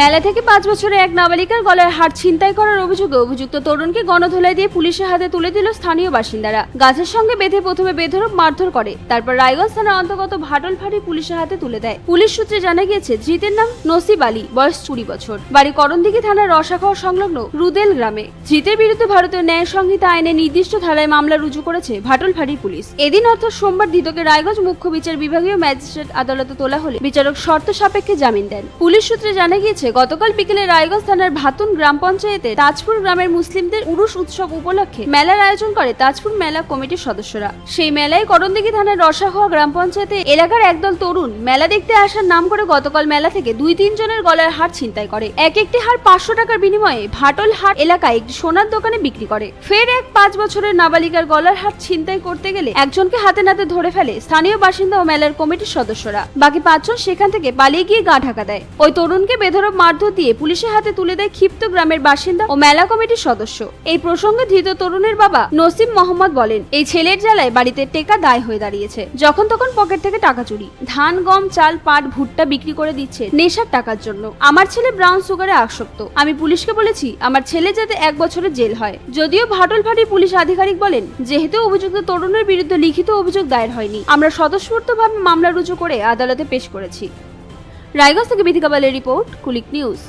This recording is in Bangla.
মেলা থেকে পাঁচ বছরে এক নাবালিকার গলায় হার ছিনতাই করার অভিযোগে অভিযুক্ত তরুণকে গণধোলাই দিয়ে পুলিশের হাতে তুলে দিল স্থানীয় বাসিন্দারা। গাছের সঙ্গে বেঁধে প্রথমে বেধরক মারধর করে, তারপর রায়গঞ্জ থানার অন্তর্গত ভাটল ফাঁড়ি পুলিশের হাতে তুলে দেয়। পুলিশ সূত্রে জানা গিয়েছে, ধৃতের নাম নসিব আলী, বয়স কুড়ি বছর। বাড়ি করণদিঘি থানার রসাখর সংলগ্ন রুদেল গ্রামে। ধৃতের বিরুদ্ধে ভারতীয় ন্যায় সংহিতা আইনে নির্দিষ্ট ধারায় মামলা রুজু করেছে ভাটল ফাঁড়ি পুলিশ। এদিন অর্থাৎ সোমবার ধৃতকে রায়গঞ্জ মুখ্য বিচার বিভাগীয় ম্যাজিস্ট্রেট আদালতে তোলা হলে বিচারক শর্ত সাপেক্ষে জামিন দেন। পুলিশ সূত্রে জানা গিয়েছে গতকাল বিকেলে রায়গঞ্জ থানার ভাতুন গ্রাম পঞ্চায়েতে তাজপুর গ্রামের মুসলিমদের উরুস উৎসব উপলক্ষে মেলার আয়োজন করে তাজপুর মেলা কমিটির সদস্যরা। সেই মেলায় করণদিঘি থানার রসাহোয়া গ্রাম পঞ্চায়েতে এলাকার একদল তরুণ মেলা দেখতে আসার নাম করে গতকাল মেলা থেকে দুই তিন জনের গলার হার ছিনতাই করে। এক একটি হার পাঁচশো টাকার বিনিময়ে ভাটল হাট এলাকায় একটি সোনার দোকানে বিক্রি করে। ফের এক পাঁচ বছরের নাবালিকার গলার হার ছিনতাই করতে গেলে একজনকে হাতে নাতে ধরে ফেলে স্থানীয় বাসিন্দা ও মেলার কমিটির সদস্যরা। বাকি পাঁচজন সেখান থেকে পালিয়ে গিয়ে গা ঢাকা দেয়। ওই তরুণকে বেধরক মারধর দিয়ে পুলিশের হাতে তুলে দেয় ক্ষিপ্ত গ্রামের বাসিন্দা ও মেলা কমিটির সদস্য। এই প্রসঙ্গে ধৃত তরুণের বাবা নসিম মোহাম্মদ বলেন, এই ছেলের জ্বালায় বাড়িতে টেকা দায় হয়ে দাঁড়িয়েছে। যখন তখন পকেট থেকে টাকা চুরি। ধান, গম, চাল, পাট, ভুট্টা বিক্রি করে দিচ্ছে নেশার টাকার জন্য। আমার ছেলে ব্রাউন সুগারে আসক্ত। আমি পুলিশকে বলেছি, আমার ছেলে যাতে এক বছরের জেল হয়। যদিও ভাটল ভাটির পুলিশ আধিকারিক বলেন, যেহেতু অভিযুক্ত তরুণের বিরুদ্ধে লিখিত অভিযোগ দায়ের হয়নি, আমরা স্বতঃস্ফূর্তভাবে মামলা রুজু করে আদালতে পেশ করেছি। रायगढ़ से विधि रिपोर्ट कुलिक न्यूज़।